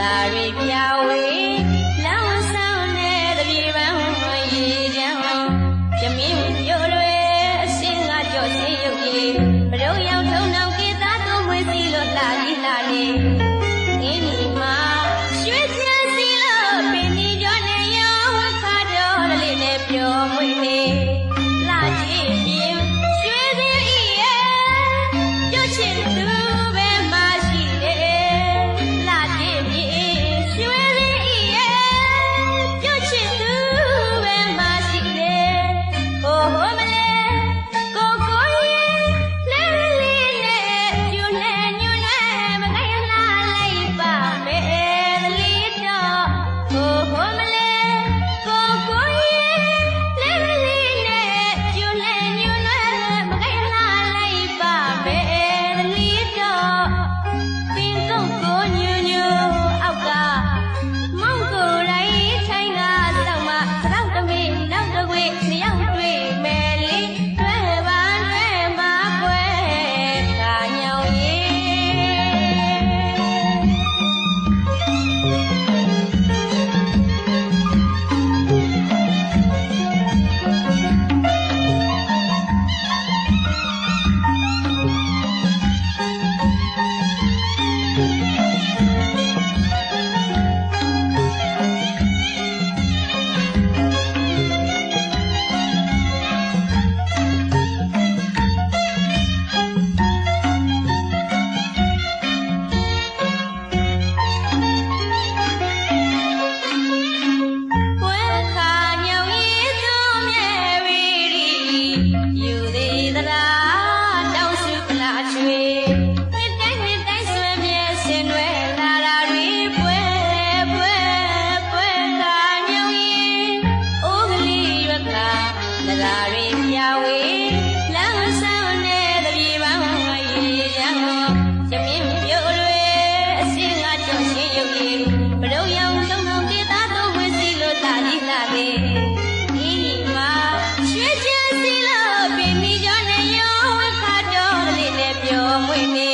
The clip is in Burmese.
သာရိပြဝေလောင်းဆောင်တဲ့တပြေပန်းရေချမ်းပြမင်းပြောတွေအရှင်းကကြော့စေရုပ်ကြီးမရုံရောက်ထုံနောင်ကေသားသူမွေးစီလို့လာကြီးလာနေအင်းဒီမှာရွှေချမ်းစီလို့ပင်ဒီကြောနေရောခါတော်လေးနဲ့ပြောမွေးနေ စီလို့ပင်ဒီကြောင့်နေရောခါတော်လေးနဲ့ပြောမွေးနေ